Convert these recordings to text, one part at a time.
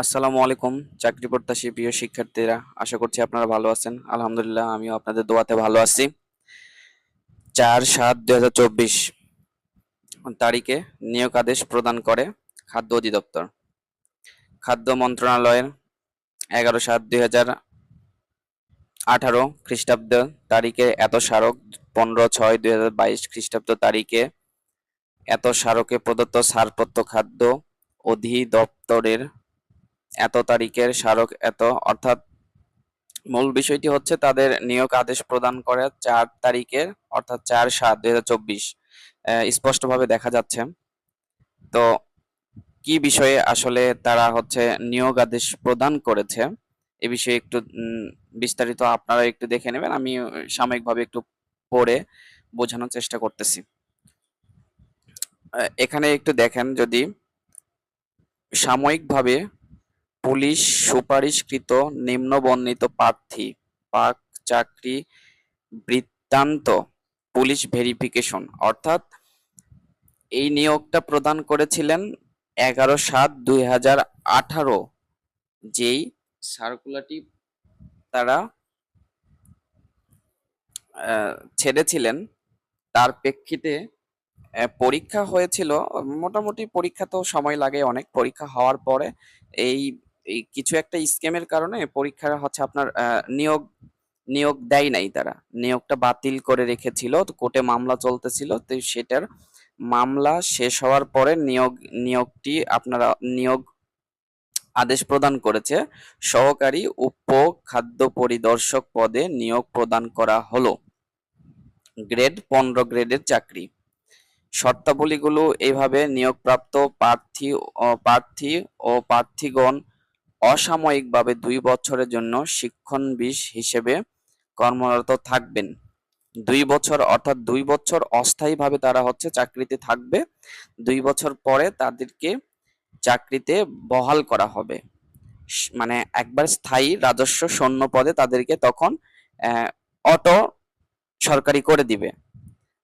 আসসালামু আলাইকুম, চাকরি প্রত্যাশী প্রিয় শিক্ষার্থীরা, আশা করছি আপনারা ভালো আছেন। আলহামদুলিল্লাহ, আমিও আপনাদের দোয়াতে ভালো আছি। চার সাত দুই তারিখে নিয়োগ আদেশ প্রদান করে খাদ্য অধিদপ্তর। খাদ্য মন্ত্রণালয়ের এগারো সাত দুই হাজার আঠারো খ্রিস্টাব্দ তারিখে এত স্মারক, পনেরো ছয় দুই হাজার বাইশ খ্রিস্টাব্দ তারিখে এত স্মারকে প্রদত্ত ছাড়পত্র খাদ্য অধিদপ্তরের এত তারিখের স্মারক এত, অর্থাৎ মূল বিষয়টি হচ্ছে তাদের নিয়োগ আদেশ প্রদান করে চার তারিখের, অর্থাৎ চার সাত দুই হাজার চব্বিশ স্পষ্টভাবে দেখা যাচ্ছে। তো কি বিষয়ে আসলে তারা হচ্ছে নিয়োগ আদেশ প্রদান করেছে, এ বিষয়ে একটু বিস্তারিত আপনারা একটু দেখে নেবেন, আমি সাময়িকভাবে একটু পড়ে বোঝানোর চেষ্টা করতেছি। এখানে একটু দেখেন যদি সাময়িকভাবে পুলিশ সুপারিশকৃত নিম্নবর্ণিত প্রার্থী, পাক চাকরি বৃত্তান্ত পুলিশ ভেরিফিকেশন। অর্থাৎ এই নিয়োগটা প্রদান করেছিলেন এগারো সাত দুই হাজার আঠারো, যেই সার্কুলারটি তারা ছেড়েছিলেন। তার প্রেক্ষিতে পরীক্ষা হয়েছিল। মোটামুটি পরীক্ষা তো সময় লাগে অনেক। পরীক্ষা হওয়ার পরে এই এই কিছু একটা স্কেমের কারণে পরীক্ষা হচ্ছে আপনার নিয়োগ নিয়োগ দেয় নাই তারা। নিয়োগটা বাতিল করে রেখেছিল, তো কোর্টে মামলা চলতেছিল, তো সেটার মামলা শেষ হওয়ার পরে নিয়োগ, নিয়োগটি আপনারা নিয়োগ আদেশ প্রদান করেছে। সহকারী উপ খাদ্য পরিদর্শক পদে নিয়োগ প্রদান করা হলো। গ্রেড পনেরো গ্রেডের চাকরি। শর্তাবলীগুলো এইভাবে নিয়োগপ্রাপ্ত প্রার্থী প্রার্থী ও প্রার্থীগণ অসাময়িকভাবে দুই বছরের জন্য শিক্ষণবিষ হিসেবে কর্মরত থাকবেন। দুই বছর, অর্থাৎ দুই বছর অস্থায়ীভাবে তারা হচ্ছে চাকরিতে থাকবে। দুই বছর পরে তাদেরকে চাকরিতে বহাল করা হবে। মানে একবার স্থায়ী রাজস্ব শূন্য পদে তাদেরকে তখন অটো সরকারি করে দিবে।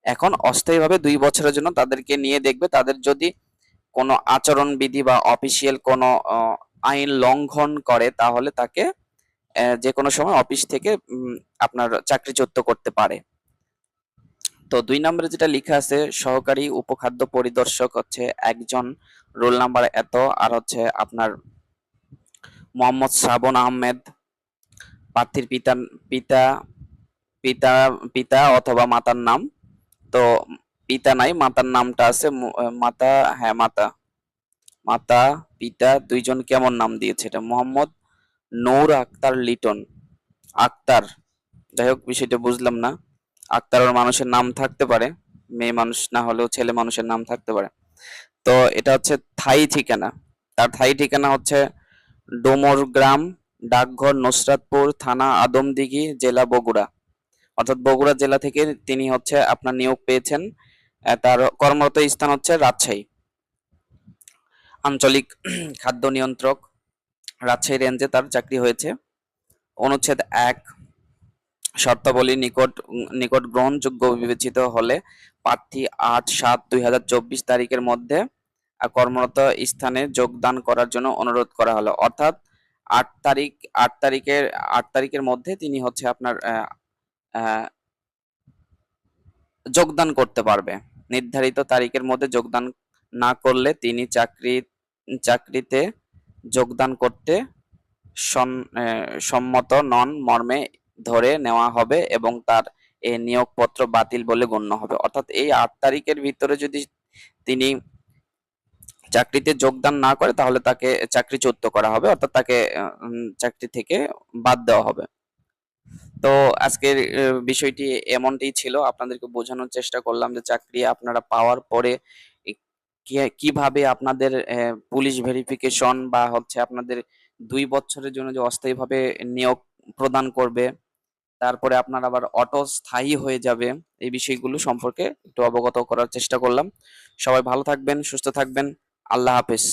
এখন অস্থায়ীভাবে দুই বছরের জন্য তাদেরকে নিয়ে দেখবে, তাদের যদি কোনো আচরণবিধি বা অফিসিয়াল কোনো আইন লঙ্ঘন করে, তাহলে তাকে যে কোনো সময় অফিস থেকে আপনার চাকরিচ্যুত করতে পারে। তো দুই নম্বরে যেটা লেখা আছে, সহকারী উপখাদ্য পরিদর্শক হচ্ছে একজন রোল নাম্বার এত, আর হচ্ছে আপনার মোহাম্মদ শ্রাবণ আহমেদ। প্রার্থীর পিতা পিতা পিতা পিতা অথবা মাতার নাম। তো পিতা নাই, মাতার নামটা আছে মাতা হ্যাঁ মাতা। মাতা, পিতা দুইজন কেমন নাম দিয়েছে? এটা মোহাম্মদ নৌর আক্তার লিটন। আক্তার, যাই হোক, বিষয়টা বুঝলাম না। আক্তার ওর মানুষের নাম থাকতে পারে, মেয়ে মানুষ না হলেও ছেলে মানুষের নাম থাকতে পারে। তো এটা হচ্ছে থাই ঠিকানা। তার থাই ঠিকানা হচ্ছে ডোমর গ্রাম, ডাকঘর, নসরাতপুর, থানা, আদমদিঘি, জেলা বগুড়া। অর্থাৎ বগুড়া জেলা থেকে তিনি হচ্ছে আপনার নিয়োগ পেয়েছেন। তার কর্মরত স্থান হচ্ছে রাজশাহী। আঞ্চলিক খাদ্য নিয়ন্ত্রক রাজশাহী রেঞ্জে তার চাকরি হয়েছে। অনুচ্ছেদ এক, শর্তাবলী নিকট নিকট গ্রহণযোগ্য বিবেচিত হলে প্রার্থী আট সাত দুই তারিখের মধ্যে কর্মরত স্থানে যোগদান করার জন্য অনুরোধ করা হলো। অর্থাৎ আট তারিখ, আট তারিখের আট তারিখের মধ্যে তিনি হচ্ছে আপনার যোগদান করতে পারবে। নির্ধারিত তারিখের মধ্যে যোগদান না করলে তিনি চাকরি চাকরিতে যোগদান করতে সম্মত নন মর্মে ধরে নেওয়া হবে এবং তার এই নিয়োগপত্র বাতিল বলে গণ্য হবে। অর্থাৎ এই আট তারিখের ভিতরে যদি তিনি চাকরিতে যোগদান না করে, তাহলে তাকে চাকরিচ্যুত করা হবে, অর্থাৎ তাকে চাকরি থেকে বাদ দেওয়া হবে। তো আজকের বিষয়টি এমনটাই ছিল। আপনাদেরকে বোঝানোর চেষ্টা করলাম যে চাকরি আপনারা পাওয়ার পরে এ- কীভাবে আপনাদের পুলিশ ভেরিফিকেশন বা হচ্ছে আপনাদের দুই বছরের জন্য যে অস্থায়ীভাবে নিয়োগ প্রদান করবে, তারপরে আপনার আবার অটো স্থায়ী হয়ে যাবে, এই বিষয়গুলো সম্পর্কে একটু অবগত করার চেষ্টা করলাম। সবাই ভালো থাকবেন, সুস্থ থাকবেন। আল্লাহ হাফেজ।